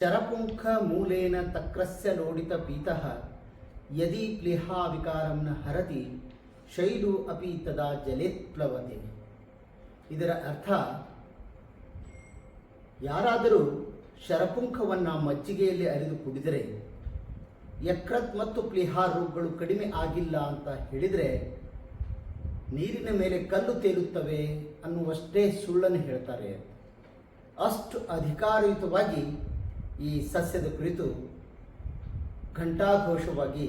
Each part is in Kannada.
ಚರಪುಂಖ ಮೂಲೇನ ತಕ್ರಸ್ಯ ಲೋಡಿತ ಪೀತಃ, ಯದಿ ಪ್ಲಿಹಾ ವಿಕಾರಂನ ಹರತಿ, ಶೈಲು ಅಪಿ ತದಾ ಜಲೇತ್ಪ್ಲವತೆ ಇದರ ಅರ್ಥ, ಯಾರಾದರೂ ಶರಪುಂಖವನ್ನು ಮಜ್ಜಿಗೆಯಲ್ಲಿ ಅರಿದು ಕುಡಿದರೆ, ಯಕೃತ್ ಮತ್ತು ಪ್ಲಿಹಾ ರೋಗಗಳು ಕಡಿಮೆ ಆಗಿಲ್ಲ ಅಂತ ಹೇಳಿದರೆ, ನೀರಿನ ಮೇಲೆ ಕಲ್ಲು ತೇಲುತ್ತವೆ ಅನ್ನುವಷ್ಟೇ ಸುಳ್ಳನ್ನು ಹೇಳ್ತಾರೆ. ಅಷ್ಟು ಅಧಿಕಾರಯುತವಾಗಿ ಈ ಸಸ್ಯದ ಕುರಿತು ಘಂಟಾಘೋಷವಾಗಿ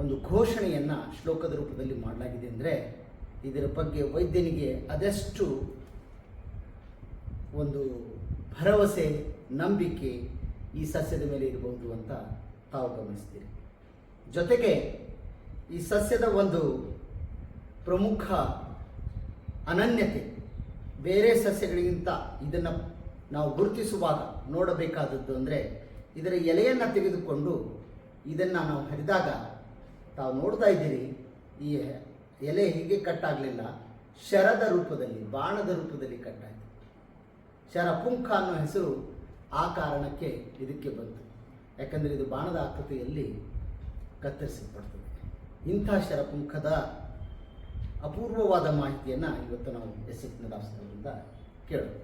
ಒಂದು ಘೋಷಣೆಯನ್ನು ಶ್ಲೋಕದ ರೂಪದಲ್ಲಿ ಮಾಡಲಾಗಿದೆ ಅಂದರೆ ಇದರ ಬಗ್ಗೆ ವೈದ್ಯನಿಗೆ ಅದೆಷ್ಟು ಒಂದು ಭರವಸೆ, ನಂಬಿಕೆ ಈ ಸಸ್ಯದ ಮೇಲೆ ಇರಬಹುದು ಅಂತ ತಾವು ಗಮನಿಸ್ತೀರಿ. ಜೊತೆಗೆ ಈ ಸಸ್ಯದ ಒಂದು ಪ್ರಮುಖ ಅನನ್ಯತೆ, ಬೇರೆ ಸಸ್ಯಗಳಿಗಿಂತ ಇದನ್ನು ನಾವು ಗುರುತಿಸುವಾಗ ನೋಡಬೇಕಾದದ್ದು ಅಂದರೆ ಇದರ ಎಲೆಯನ್ನು ತೆಗೆದುಕೊಂಡು ಇದನ್ನು ನಾವು ಹರಿದಾಗ ತಾವು ನೋಡ್ತಾ ಇದ್ದೀರಿ, ಈ ಎಲೆ ಹೀಗೆ ಕಟ್ಟಾಗಲಿಲ್ಲ. ಶರದ ರೂಪದಲ್ಲಿ, ಬಾಣದ ರೂಪದಲ್ಲಿ ಕಟ್ಟಾಯಿತು. ಶರಪುಂಖ ಅನ್ನೋ ಹೆಸರು ಆ ಕಾರಣಕ್ಕೆ ಇದಕ್ಕೆ ಬಂತು. ಯಾಕಂದರೆ ಇದು ಬಾಣದ ಆಕೃತಿಯಲ್ಲಿ ಕತ್ತರಿಸಲ್ಪಡ್ತದೆ. ಇಂಥ ಶರಪುಂಖದ ಅಪೂರ್ವವಾದ ಮಾಹಿತಿಯನ್ನು ಇವತ್ತು ನಾವು ಎಸ್ ಎಫ್ ನದಾಸ್ನವರಿಂದ ಕೇಳೋಣ.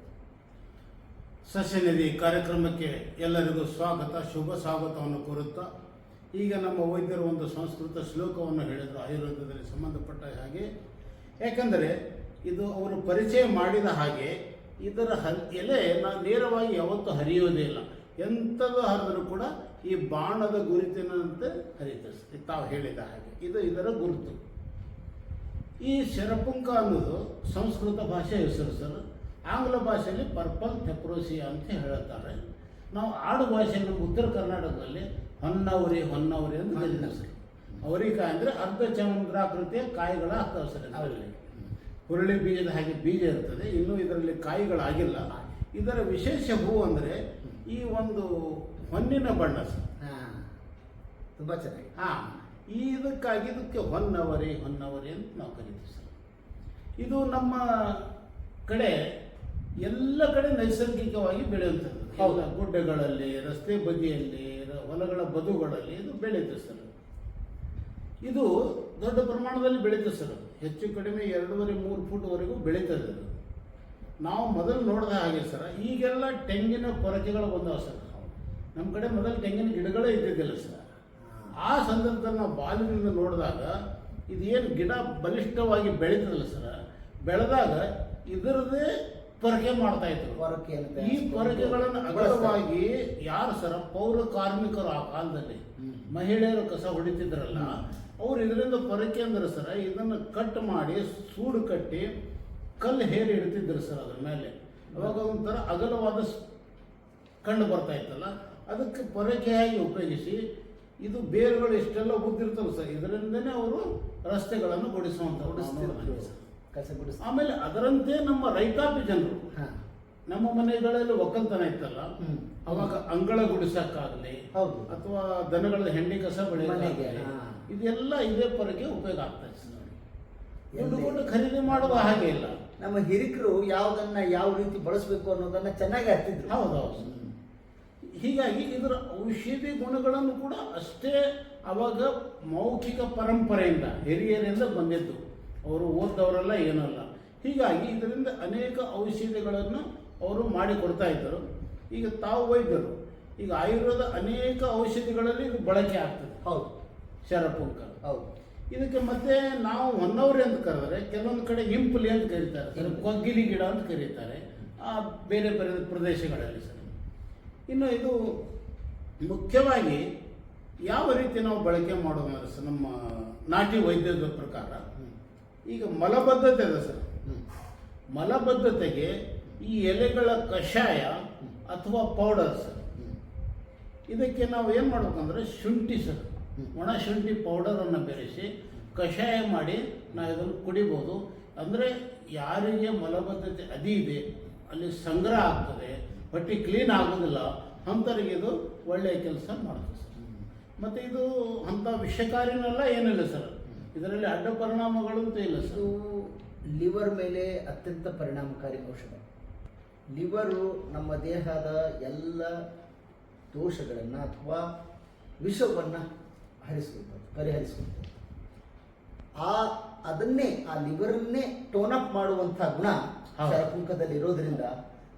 ಸಸ್ಯನಿಧಿ ಕಾರ್ಯಕ್ರಮಕ್ಕೆ ಎಲ್ಲರಿಗೂ ಸ್ವಾಗತ, ಶುಭ ಸ್ವಾಗತವನ್ನು ಕೋರುತ್ತಾ, ಈಗ ನಮ್ಮ ವೈದ್ಯರು ಒಂದು ಸಂಸ್ಕೃತ ಶ್ಲೋಕವನ್ನು ಹೇಳಿದರು, ಆಯುರ್ವೇದದಲ್ಲಿ ಸಂಬಂಧಪಟ್ಟ ಹಾಗೆ. ಯಾಕಂದರೆ, ಇದು ಅವರು ಪರಿಚಯ ಮಾಡಿದ ಹಾಗೆ, ಇದರ ಹಲ್, ಎಲೆ ನಾವು ನೇರವಾಗಿ ಯಾವತ್ತೂ ಹರಿಯೋದೇ ಇಲ್ಲ. ಎಂಥದ್ದು ಹರಿದರೂ ಕೂಡ ಈ ಬಾಣದ ಗುರುತಿನಂತೆ ಹರಿತಾರೆ ತಾವು ಹೇಳಿದ ಹಾಗೆ. ಇದು ಇದರ ಗುರುತು. ಈ ಶರಪುಂಕ ಅನ್ನೋದು ಸಂಸ್ಕೃತ ಭಾಷೆ ಹೆಸರು ಸರ್. ಆಂಗ್ಲ ಭಾಷೆಯಲ್ಲಿ ಪರ್ಪಲ್ ಥೆಪ್ರೋಸಿ ಅಂತ ಹೇಳುತ್ತಾರೆ ನಾವು ಆಡು ಭಾಷೆ ನಮ್ಮ ಉತ್ತರ ಕರ್ನಾಟಕದಲ್ಲಿ ಹೊನ್ನವರಿ ಹೊನ್ನವರಿ ಅಂತ ಕರೀತಾರೆ. ಸರ್ ಅವರಿಕಾಯಿ ಅಂದರೆ ಅರ್ಧ ಚಂದ್ರಾಕೃತಿಯ ಕಾಯಿಗಳ ಆಗ್ತವೆ ಸರ್. ಅದರಲ್ಲಿ ಹುರುಳಿ ಬೀಜದ ಹಾಗೆ ಬೀಜ ಇರ್ತದೆ. ಇನ್ನೂ ಇದರಲ್ಲಿ ಕಾಯಿಗಳಾಗಿಲ್ಲ. ಇದರ ವಿಶೇಷ ಹೂ ಅಂದರೆ ಈ ಒಂದು ಹೊನ್ನಿನ ಬಣ್ಣ ಸರ್. ಹಾಂ ತುಂಬ ಚೆನ್ನಾಗಿ ಹಾಂ ಈ ಇದಕ್ಕಾಗಿ ಇದಕ್ಕೆ ಹೊನ್ನವರಿ ಹೊನ್ನವರಿ ಅಂತ ನಾವು ಕರಿತೀವಿ ಸರ್. ಇದು ನಮ್ಮ ಕಡೆ ಎಲ್ಲ ಕಡೆ ನೈಸರ್ಗಿಕವಾಗಿ ಬೆಳೆಯುತ್ತೆ. ಹೌದಾ. ಗುಡ್ಡಗಳಲ್ಲಿ ರಸ್ತೆ ಬದಿಯಲ್ಲಿ ಹೊಲಗಳ ಬದುಗಳಲ್ಲಿ ಇದು ಬೆಳೆಯುತ್ತೆ ಸರ್. ಇದು ದೊಡ್ಡ ಪ್ರಮಾಣದಲ್ಲಿ ಬೆಳೀತದೆ ಸರ್. ಹೆಚ್ಚು ಕಡಿಮೆ ಎರಡೂವರೆ ಮೂರು ಫುಟ್ವರೆಗೂ ಬೆಳೀತದೆ ಅದು ನಾವು ಮೊದಲು ನೋಡಿದ ಹಾಗೆ ಸರ್ ಈಗೆಲ್ಲ ತೆಂಗಿನ ಕೊರತೆಗಳು ಬಂದವ ಸರ್. ನಮ್ಮ ಕಡೆ ಮೊದಲು ತೆಂಗಿನ ಗಿಡಗಳೇ ಇದ್ದಿದ್ದಿಲ್ಲ ಸರ್. ಆ ಸಂದರ್ಭದಲ್ಲಿ ನಾವು ಬಾಲ್ಯದಿಂದ ನೋಡಿದಾಗ ಇದೇನು ಗಿಡ ಬಲಿಷ್ಠವಾಗಿ ಬೆಳೀತದಲ್ಲ ಸರ್. ಬೆಳೆದಾಗ ಇದರದೇ ಪೊರಕೆ ಮಾಡ್ತಾ ಇದ್ರು. ಪೊರಕೆ ಈ ಪೊರಕೆಗಳನ್ನು ಅಗಲವಾಗಿ ಯಾರು ಸರ ಪೌರ ಕಾರ್ಮಿಕರು ಆ ಕಾಲದಲ್ಲಿ? ಮಹಿಳೆಯರು ಕಸ ಹೊಡಿತಿದ್ರಲ್ಲ? ಅವ್ರು ಇದರಿಂದ ಪೊರಕೆ ಅಂದ್ರೆ ಸರ ಇದನ್ನು ಕಟ್ ಮಾಡಿ ಸೂಡು ಕಟ್ಟಿ ಕಲ್ಲು ಹೇರಿ ಇಡ್ತಿದ್ರು ಸರ್ ಅದ್ರ ಮೇಲೆ. ಅವಾಗ ಒಂಥರ ಅಗಲವಾದ ಕಂಡು ಬರ್ತಾ ಇತ್ತಲ್ಲ ಅದಕ್ಕೆ ಪೊರಕೆಯಾಗಿ ಉಪಯೋಗಿಸಿ ಇದು ಬೇರುಗಳು ಇಷ್ಟೆಲ್ಲ ಉದ್ದಿರ್ತವೆ ಸರ್ ಇದರಿಂದನೇ ಅವರು ರಸ್ತೆಗಳನ್ನು ಗುಡಿಸುವಂಥ ಸರ್. ಕಸ ಗುಡಿಸ್ತಿದ್ರು ಆಮೇಲೆ ಅದರಂತೆ ನಮ್ಮ ರೈತಾಪಿ ಜನರು ನಮ್ಮ ಮನೆಗಳಲ್ಲಿ ಒಕ್ಕಲ್ತನ ಇತ್ತಲ್ಲ ಅವಾಗ ಅಂಗಳ ಗುಡಿಸಕ್ಕಾಗಲಿ ಹೌದು. ಅಥವಾ ದನಗಳ ಹೆಂಡಿ ಕಸ ಬೆಳೆಯಲಿಕ್ಕೆ ಬೆಳೆಯೋದಾಗಲಿ ಇದೆಲ್ಲ ಇದೇ ಪರಕ್ಕೆ ಉಪಯೋಗ ಆಗ್ತಾ ಇದೆ ಸರ್. ದುಡ್ಡು ಕೊಟ್ಟು ಖರೀದಿ ಮಾಡುವ ಹಾಗೆ ಇಲ್ಲ. ನಮ್ಮ ಹಿರಿಕರು ಯಾವುದನ್ನ ಯಾವ ರೀತಿ ಬಳಸಬೇಕು ಅನ್ನೋದನ್ನ ಚೆನ್ನಾಗಿ ಹತ್ತಿದ್ರು ಹೌದು ಹೌದು. ಹೀಗಾಗಿ ಇದರ ಔಷಧಿ ಗುಣಗಳನ್ನು ಕೂಡ ಅಷ್ಟೇ ಅವಾಗ ಮೌಖಿಕ ಪರಂಪರೆಯಿಂದ ಹಿರಿಯರಿಂದ ಬಂದಿದ್ದು. ಅವರು ಓದ್ದವರಲ್ಲ ಏನಲ್ಲ ಹೀಗಾಗಿ ಇದರಿಂದ ಅನೇಕ ಔಷಧಿಗಳನ್ನು ಅವರು ಮಾಡಿ ಕೊಡ್ತಾ ಇದ್ದರು. ಈಗ ತಾವು ವೈದ್ಯರು. ಈಗ ಆಯುರ್ವೇದ ಅನೇಕ ಔಷಧಿಗಳಲ್ಲಿ ಇದು ಬಳಕೆ ಆಗ್ತದೆ. ಹೌದು. ಶರಪುಂಕ ಹೌದು. ಇದಕ್ಕೆ ಮತ್ತೆ ನಾವು ಹೊನ್ನವರಿ ಅಂತ ಕರೆದ್ರೆ ಕೆಲವೊಂದು ಕಡೆ ಹಿಂಪುಲಿ ಅಂತ ಕರೀತಾರೆ. ಸರ್ ಕೊಗ್ಗಿಲಿ ಗಿಡ ಅಂತ ಕರೀತಾರೆ. ಆ ಬೇರೆ ಬೇರೆ ಪ್ರದೇಶಗಳಲ್ಲಿ ಸರ್. ಇನ್ನು ಇದು ಮುಖ್ಯವಾಗಿ ಯಾವ ರೀತಿ ನಾವು ಬಳಕೆ ಮಾಡೋದು ಸರ್ ನಮ್ಮ ನಾಟಿ ವೈದ್ಯದ ಪ್ರಕಾರ. ಈಗ ಮಲಬದ್ಧತೆ ಇದೆ ಸರ್. ಮಲಬದ್ಧತೆಗೆ ಈ ಎಲೆಗಳ ಕಷಾಯ ಅಥವಾ ಪೌಡರ್ ಸರ್ ಇದಕ್ಕೆ ನಾವು ಏನು ಮಾಡ್ಬೇಕಂದ್ರೆ ಶುಂಠಿ ಸರ್. ಒಣ ಶುಂಠಿ ಪೌಡರನ್ನು ಬೆರೆಸಿ ಕಷಾಯ ಮಾಡಿ ನಾವು ಇದನ್ನು ಕುಡಿಬೋದು ಅಂದರೆ ಯಾರಿಗೆ ಮಲಬದ್ಧತೆ ಅದಿ ಇದೆ, ಅಲ್ಲಿ ಸಂಗ್ರಹ ಆಗ್ತದೆ ಹೊಟ್ಟೆ ಕ್ಲೀನ್ ಆಗೋದಿಲ್ಲ, ಅಂಥವ್ರಿಗೆ ಇದು ಒಳ್ಳೆಯ ಕೆಲಸ ಮಾಡ್ತದೆ ಸರ್ ಮತ್ತು ಇದು ಅಂಥ ವಿಷಕಾರಿನೆಲ್ಲ ಏನಿಲ್ಲ ಸರ್ ಇದರಲ್ಲಿ ಅಡ್ಡ ಪರಿಣಾಮಗಳು ಅಂತ ಇಲ್ಲ ಸರ್. ಲಿವರ್ ಮೇಲೆ ಅತ್ಯಂತ ಪರಿಣಾಮಕಾರಿ ಔಷಧ. ಲಿವರು ನಮ್ಮ ದೇಹದ ಎಲ್ಲ ದೋಷಗಳನ್ನು ಅಥವಾ ವಿಷವನ್ನು ಹರಿಸ್ಕೊಳ್ತದೆ ಪರಿಹರಿಸ್ಕೊಳ್ತದೆ. ಆ ಅದನ್ನೇ ಆ ಲಿವರನ್ನೇ ಟೋನ್ ಅಪ್ ಮಾಡುವಂಥ ಗುಣ. ಶರಪುಂಕದಲ್ಲಿ ಇರೋದ್ರಿಂದ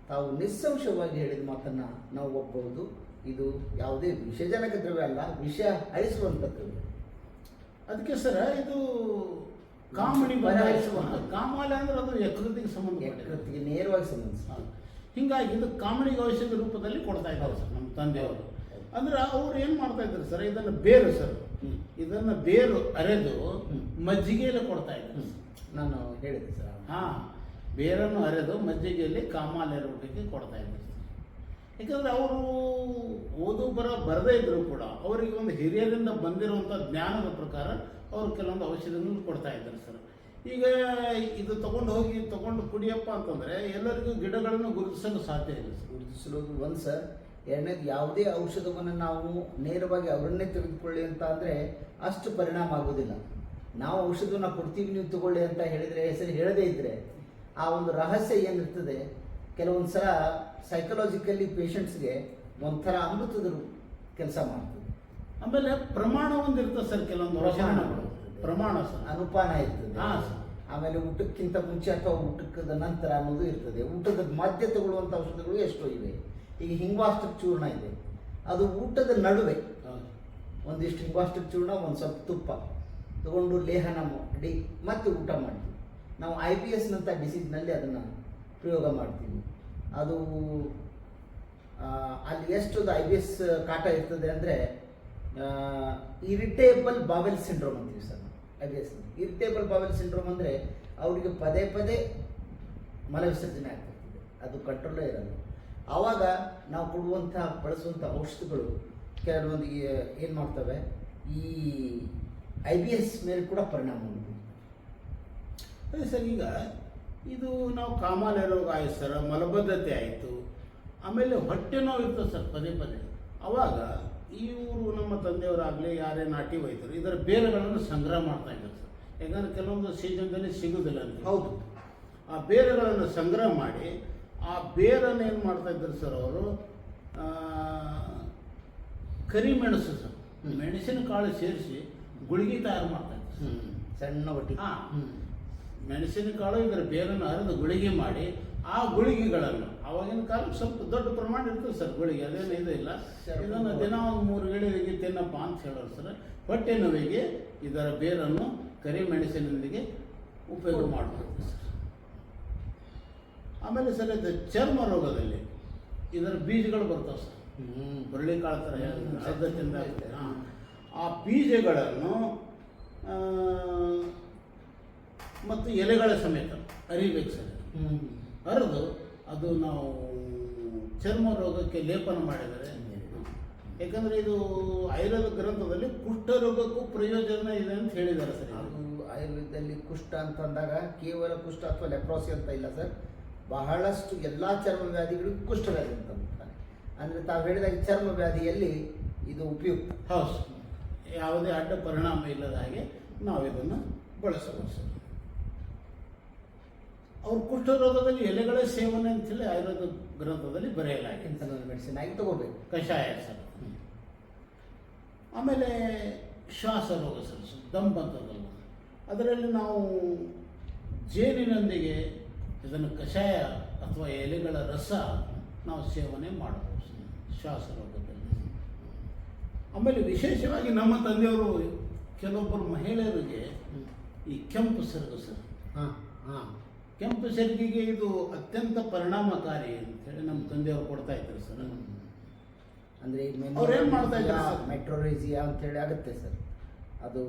ತಾವು ನಿಸ್ಸಂಶಯವಾಗಿ ಹೇಳಿದ ಮಾತನ್ನ ನಾವು ಒಪ್ಪಬಹುದು. ಇದು ಯಾವುದೇ ವಿಷಜನಕ ದ್ರವ್ಯ ಅಲ್ಲ ವಿಷ ಅಳಿಸುವಂಥ ದ್ರವ್ಯ. ಅದಕ್ಕೆ ಸರ್ ಇದು ಕಾಮಣಿ ಬದಲಾಯಿಸುವ ಕಾಮಾಲೆ ಅಂದ್ರೆ ಅದು ಯಕೃತಿಗೆ ಸಂಬಂಧ ಯಕೃತಿಗೆ ನೇರವಾಗಿ ಸಂಬಂಧ. ಹಿಂಗಾಗಿ ಇದು ಕಾಮಣಿಗೆ ಔಷಧ ರೂಪದಲ್ಲಿ ಕೊಡ್ತಾ ಇದ್ದಾರೆ ಸರ್ ನಮ್ಮ ತಂದೆಯವರು. ಅಂದ್ರೆ ಅವ್ರು ಏನು ಮಾಡ್ತಾ ಇದ್ದಾರೆ ಸರ್ ಇದನ್ನ ಬೇರು ಸರ್. ಇದನ್ನು ಇದನ್ನ ಬೇರು ಅರೆದು ಮಜ್ಜಿಗೆಯಲ್ಲಿ ಕೊಡ್ತಾ ಇದ್ದಾರೆ ನಾನು ಹೇಳಿದೆ ಸರ್. ಹಾ. ಬೇರನ್ನು ಅರೆದು ಮಜ್ಜಿಗೆಯಲ್ಲಿ ಕಾಮಾಲೆ ರೂಪಕ್ಕೆ ಕೊಡ್ತಾ ಇದ್ದಾರೆ ಯಾಕಂದ್ರೆ ಅವರು ಓದು ಬರ ಬರದೇ ಇದ್ದರೂ ಕೂಡ ಅವರಿಗೆ ಒಂದು ಹಿರಿಯರಿಂದ ಬಂದಿರುವಂಥ ಜ್ಞಾನದ ಪ್ರಕಾರ ಅವರು ಕೆಲವೊಂದು ಔಷಧಿಗಳನ್ನು ಕೊಡ್ತಾ ಇದ್ದಾರೆ ಸರ್. ಈಗ ಇದು ತಗೊಂಡು ಹೋಗಿ, ತಗೊಂಡು ಕುಡಿಯಪ್ಪ ಅಂತಂದ್ರೆ ಎಲ್ಲರಿಗೂ ಗಿಡಗಳನ್ನು ಗುರುತಿಸಲು ಸಾಧ್ಯ ಇಲ್ಲ ಸರ್. ಗುರುತಿಸಲು ಒಂದು ಸರ್. ಎರಡನೇದು ಯಾವುದೇ ಔಷಧವನ್ನು ನಾವು ನೇರವಾಗಿ ಅವರನ್ನೇ ತೆಗೆದುಕೊಳ್ಳಿ ಅಂತ ಅಂದರೆ ಅಷ್ಟು ಪರಿಣಾಮ ಆಗೋದಿಲ್ಲ. ನಾವು ಔಷಧವನ್ನು ಕೊಡ್ತೀವಿ, ನೀವು ತಗೊಳ್ಳಿ ಅಂತ ಹೇಳಿದರೆ, ಹೆಸರು ಹೇಳದೇ ಇದ್ದರೆ ಆ ಒಂದು ರಹಸ್ಯ ಏನಿರ್ತದೆ ಕೆಲವೊಂದು ಸಲ ಸೈಕಲಾಜಿಕಲಿ ಪೇಷಂಟ್ಸ್ಗೆ ಒಂಥರ ಅಮೃತದ ಕೆಲಸ ಮಾಡ್ತದೆ. ಆಮೇಲೆ ಪ್ರಮಾಣ ಒಂದು ಇರ್ತದೆ ಸರ್ ಕೆಲವೊಂದು ಔಷಧಗಳು ಪ್ರಮಾಣ ಸರ್. ಅನುಪಾನ ಇರ್ತದೆ. ಹಾ, ಸರ್. ಆಮೇಲೆ ಊಟಕ್ಕಿಂತ ಮುಂಚೆ ಅಥವಾ ಊಟಕ್ಕದ ನಂತರ ಅನ್ನೋದು ಇರ್ತದೆ. ಊಟದ ಮಧ್ಯೆ ತಗೊಳ್ಳುವಂಥ ಔಷಧಗಳು ಎಷ್ಟೋ ಇವೆ. ಈಗ ಹಿಂಗ್ವಾಷ್ಟಕ ಚೂರ್ಣ ಇದೆ. ಅದು ಊಟದ ನಡುವೆ ಒಂದಿಷ್ಟು ಹಿಂಗ್ವಾಷ್ಟಕ ಚೂರ್ಣ ಒಂದು ಸ್ವಲ್ಪ ತುಪ್ಪ ತಗೊಂಡು ಲೇಹನ ಮಾಡಿ ಮತ್ತೆ ಊಟ ಮಾಡ್ತೀವಿ. ನಾವು ಐ ಬಿ ಎಸ್ನಂಥ ಡಿಸೀಸ್ನಲ್ಲಿ ಅದನ್ನು ಪ್ರಯೋಗ ಮಾಡ್ತೀವಿ. ಅದು ಅಲ್ಲಿ ಎಷ್ಟೊಂದು ಐ ಬಿ ಎಸ್ ಕಾಟ ಇರ್ತದೆ ಅಂದರೆ ಇರಿಟೇಬಲ್ ಬಾವೆಲ್ ಸಿಂಡ್ರೋಮ್ ಅಂತೀವಿ sir I B S irritable bowel syndrome ಅಂದರೆ ಅವರಿಗೆ ಪದೇ ಪದೇ ಮಲವಿಸರ್ಜನೆ ಆಗ್ತಿರ್ತದೆ. ಅದು ಕಂಟ್ರೋಲೇ ಇರಲ್ಲ. ಆವಾಗ ನಾವು ಕೊಡುವಂಥ ಬಳಸುವಂಥ ಔಷಧಿಗಳು ಕೆಲವೊಂದಿಗೆ ಏನು ಮಾಡ್ತವೆ? ಈ ಐ ಬಿ ಎಸ್ ಮೇಲೆ ಕೂಡ ಪರಿಣಾಮ ಉಂಟು ಸರ್ ಈಗ ಇದು ನಾವು ಕಾಮಾಲೆ ರೋಗ ಆಯ್ತು ಸರ್ ಮಲಬದ್ಧತೆ ಆಯಿತು. ಆಮೇಲೆ ಹೊಟ್ಟೆ ನೋವು ಇರ್ತದೆ ಸರ್ ಪದೇ ಪದೇ. ಅವಾಗ ಇವರು ನಮ್ಮ ತಂದೆಯವರಾಗಲಿ ಯಾರೇ ನಾಟಿ ವೈದ್ಯರು ಇದರ ಬೇರುಗಳನ್ನು ಸಂಗ್ರಹ ಮಾಡ್ತಾ ಇದ್ದಾರೆ ಸರ್. ಯಾಕಂದ್ರೆ ಕೆಲವೊಂದು ಸೀಸನ್ದಲ್ಲಿ ಸಿಗೋದಿಲ್ಲ ಅಂತ. ಹೌದು. ಆ ಬೇರುಗಳನ್ನು ಸಂಗ್ರಹ ಮಾಡಿ ಆ ಬೇರನ್ನು ಏನು ಮಾಡ್ತಾ ಇದ್ದಾರೆ ಸರ್ ಅವರು? ಕರಿಮೆಣಸು ಸರ್. ಮೆಣಸಿನ ಕಾಳು ಸೇರಿಸಿ ಗುಳಿಗೆ ತಯಾರು ಮಾಡ್ತಾ ಇದ್ದಾರೆ. ಸಣ್ಣ ಹಾಂ. ಹಾ. ಮೆಣಸಿನಕಾಳು ಇದರ ಬೇರನ್ನು ಹರಿದು ಗುಳಿಗೆ ಮಾಡಿ ಆ ಗುಳಿಗೆಗಳನ್ನು ಅವಾಗಿನ ಕಾಲಕ್ಕೆ ಸ್ವಲ್ಪ ದೊಡ್ಡ ಪ್ರಮಾಣ ಇರ್ತದೆ ಸರ್ ಗುಳಿಗೆ ಅದೇನು ಇದು ಇಲ್ಲ ಇದನ್ನು ದಿನ ಒಂದು ಮೂರು ಗಳಿಗೆ ತಿನ್ನಪ್ಪ ಅಂತ ಹೇಳೋರು ಸರ್ ಹೊಟ್ಟೆ ನೋವಿಗೆ ಇದರ ಬೇರನ್ನು ಕರಿ ಮೆಣಸಿನೊಂದಿಗೆ ಉಪಯೋಗ ಮಾಡಬಹುದು ಸರ್ ಆಮೇಲೆ ಸರ್ ಇದು ಚರ್ಮ ರೋಗದಲ್ಲಿ ಇದರ ಬೀಜಗಳು ಬರ್ತಾವೆ ಸರ್. ಹುರುಳಿಕಾಳು ಥರ ಹ್ಮ್. ಸದ್ದದಿಂದ ಹಾ. ಆ ಬೀಜಗಳನ್ನು ಮತ್ತು ಎಲೆಗಳ ಸಮೇತ ಅರಿಬೇಕು ಸರ್. ಅರೆದು ಅದು ನಾವು ಚರ್ಮ ರೋಗಕ್ಕೆ ಲೇಪನ ಮಾಡಿದರೆ ಯಾಕಂದರೆ ಇದು ಆಯುರ್ವೇದ ಗ್ರಂಥದಲ್ಲಿ ಕುಷ್ಠರೋಗಕ್ಕೂ ಪ್ರಯೋಜನ ಇದೆ ಅಂತ ಹೇಳಿದ್ದಾರೆ ಸರ್ ಅದು ಆಯುರ್ವೇದದಲ್ಲಿ ಕುಷ್ಠ ಅಂತಂದಾಗ ಕೇವಲ ಕುಷ್ಠ ಅಥವಾ ಲೆಪ್ರೋಸಿ ಅಂತ ಇಲ್ಲ ಸರ್. ಬಹಳಷ್ಟು ಎಲ್ಲ ಚರ್ಮ ವ್ಯಾಧಿಗಳು ಕುಷ್ಠ ವ್ಯಾಧಿ ಅಂತ ಅಂದರೆ ತಾವು ಹೇಳಿದಾಗ ಚರ್ಮ ವ್ಯಾಧಿಯಲ್ಲಿ ಇದು ಉಪಯುಕ್ತ. ಹೌದು. ಯಾವುದೇ ಅಡ್ಡ ಪರಿಣಾಮ ಇಲ್ಲದ ಹಾಗೆ ನಾವು ಇದನ್ನು ಬಳಸಬಹುದು ಸರ್. ಅವ್ರ ಕುಷ್ಠರೋಗದಲ್ಲಿ ಎಲೆಗಳೇ ಸೇವನೆ ಅಂತೇಳಿ ಆಯುರ್ವೇದ ಗ್ರಂಥದಲ್ಲಿ ಬರೆಯಲಾಗಿದೆ. ಇಂಥದ್ದು ಮೆಡಿಸಿನ್ ಆಗಿ ತಗೋಬೇಕು. ಕಷಾಯ ಸರ್. ಆಮೇಲೆ ಶ್ವಾಸ ರೋಗ ಸರ್ ದಮ್ ಬಂತದಲ್ಲ ಅದರಲ್ಲಿ ನಾವು ಜೇನಿನೊಂದಿಗೆ ಇದನ್ನು ಕಷಾಯ ಅಥವಾ ಎಲೆಗಳ ರಸ ನಾವು ಸೇವನೆ ಮಾಡಬಹುದು ಶ್ವಾಸ ರೋಗದಲ್ಲಿ. ಆಮೇಲೆ ವಿಶೇಷವಾಗಿ ನಮ್ಮ ತಂದೆಯವರು ಕೆಲವೊಬ್ಬರು ಮಹಿಳೆಯರಿಗೆ ಈ ಕೆಂಪು ಸೆರಗು ಸರ್. ಹಾಂ ಹಾಂ. ಕೆಂಪು ಸೆರ್ಗಿಗೆ ಇದು ಅತ್ಯಂತ ಪರಿಣಾಮಕಾರಿ ಅಂತೇಳಿ ನಮ್ಮ ತಂದೆಯವರು ಕೊಡ್ತಾ ಇದ್ರು ಸರ್. ಅಂದರೆ ಅವ್ರು ಏನು ಮಾಡ್ತಾ ಇದ್ದಾರೆ ಸರ್? ಅಂತ ಅಂತೇಳಿ ಆಗುತ್ತೆ ಸರ್. ಅದು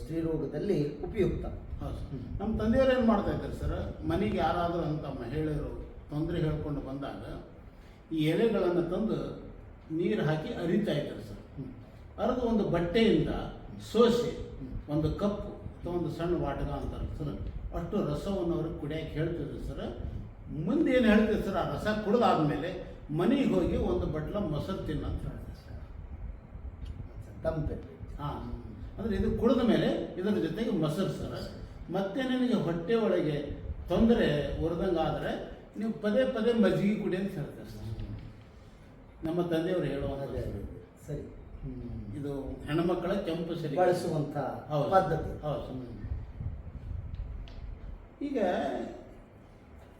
ಸ್ತ್ರೀ ರೋಗದಲ್ಲಿ ಉಪಯುಕ್ತ. ಹೌದು ಸರ್. ನಮ್ಮ ತಂದೆಯವರು ಏನು ಮಾಡ್ತಾ ಇದ್ದಾರೆ ಸರ್? ಮನೆಗೆ ಯಾರಾದರೂ ಅಂತ ಮಹಿಳೆಯರು ತೊಂದರೆ ಹೇಳ್ಕೊಂಡು ಬಂದಾಗ ಈ ಎಲೆಗಳನ್ನು ತಂದು ನೀರು ಹಾಕಿ ಅರಿತಾ ಇದ್ದಾರೆ ಸರ್. ಅರೆದು ಒಂದು ಬಟ್ಟೆಯಿಂದ ಸೋಸಿ ಒಂದು ಕಪ್ಪು ಅಥವಾ ಒಂದು ಸಣ್ಣ ವಾಟಗ ಅಂತಾರೆ ಸರ್. ಅಷ್ಟು ರಸವನ್ನು ಅವ್ರಿಗೆ ಕುಡಿಯಕ್ಕೆ ಹೇಳ್ತಿದ್ರು ಸರ್ ಮುಂದೆ ಏನು ಹೇಳ್ತಿದ್ರು ಸರ್? ಆ ರಸ ಕುಡಿದಾದ್ಮೇಲೆ ಮನೆಗೆ ಹೋಗಿ ಒಂದು ಬಟ್ಲ ಮೊಸರು ತಿನ್ನಂತ ಹೇಳ್ತಾರೆ ಸರ್. ತಂಪೆ. ಹಾಂ. ಅಂದರೆ ಇದು ಕುಡಿದ ಮೇಲೆ ಇದರ ಜೊತೆಗೆ ಮೊಸರು ಸರ್. ಮತ್ತೆ ನಿಮಗೆ ಹೊಟ್ಟೆ ಒಳಗೆ ತೊಂದರೆ ಹೊರದಂಗೆ ಆದರೆ ನೀವು ಪದೇ ಪದೇ ಮಜ್ಜಿಗೆ ಕುಡಿ ಅಂತ ಹೇಳ್ತಾರೆ ಸರ್. ನಮ್ಮ ತಂದೆಯವರು ಹೇಳುವಂಥದ್ದು. ಸರಿ. ಇದು ಹೆಣ್ಮಕ್ಕಳ ಕೆಂಪು ಸರಿ. ಬಳಸುವಂಥ. ಪದ್ಧತಿ. ಹೌದು. ಈಗ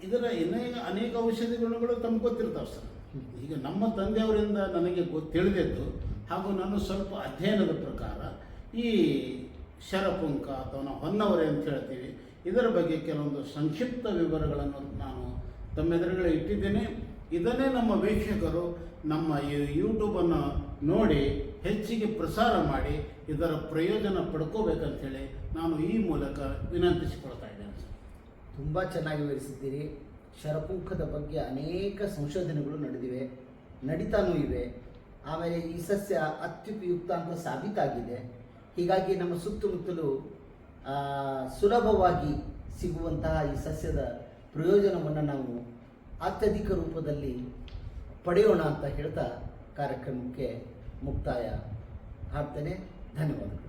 ಇದರ ಅನೇಕ ಅನೇಕ ಔಷಧಿ ಗುಣಗಳು ತಮ್ಗೆ ಗೊತ್ತಿರ್ತಾವೆ ಸರ್. ಈಗ ನಮ್ಮ ತಂದೆಯವರಿಂದ ನನಗೆ ತಿಳಿದಿದ್ದು ಹಾಗೂ ನಾನು ಸ್ವಲ್ಪ ಅಧ್ಯಯನದ ಪ್ರಕಾರ ಈ ಶರಪುಂಕ ಅಥವಾ ನಾವು ಹೊನ್ನವರೆ ಅಂತ ಹೇಳ್ತೀವಿ, ಇದರ ಬಗ್ಗೆ ಕೆಲವೊಂದು ಸಂಕ್ಷಿಪ್ತ ವಿವರಗಳನ್ನು ನಾನು ತಮ್ಮೆದುರುಗಳೇ ಇಟ್ಟಿದ್ದೇನೆ. ಇದನ್ನೇ ನಮ್ಮ ವೀಕ್ಷಕರು ನಮ್ಮ ಈ ಯೂಟ್ಯೂಬನ್ನು ನೋಡಿ ಹೆಚ್ಚಿಗೆ ಪ್ರಸಾರ ಮಾಡಿ ಇದರ ಪ್ರಯೋಜನ ಪಡ್ಕೋಬೇಕಂತೇಳಿ ನಾನು ಈ ಮೂಲಕ ವಿನಂತಿಸಿಕೊಳ್ತಾ ಇದ್ದೇನೆ ತುಂಬ ಚೆನ್ನಾಗಿ ವಿವರಿಸಿದ್ದೀರಿ. ಶರಪುಂಖದ ಬಗ್ಗೆ ಅನೇಕ ಸಂಶೋಧನೆಗಳು ನಡೆದಿವೆ, ನಡೀತಾನೂ ಇವೆ. ಆಮೇಲೆ ಈ ಸಸ್ಯ ಅತ್ಯುಪಯುಕ್ತ ಅಂತ ಸಾಬೀತಾಗಿದೆ. ಹೀಗಾಗಿ ನಮ್ಮ ಸುತ್ತಮುತ್ತಲು ಸುಲಭವಾಗಿ ಸಿಗುವಂತಹ ಈ ಸಸ್ಯದ ಪ್ರಯೋಜನವನ್ನು ನಾವು ಅತ್ಯಧಿಕ ರೂಪದಲ್ಲಿ ಪಡೆಯೋಣ ಅಂತ ಹೇಳ್ತಾ ಕಾರ್ಯಕ್ರಮಕ್ಕೆ ಮುಕ್ತಾಯ ಹಾಡ್ತೇನೆ ಧನ್ಯವಾದಗಳು.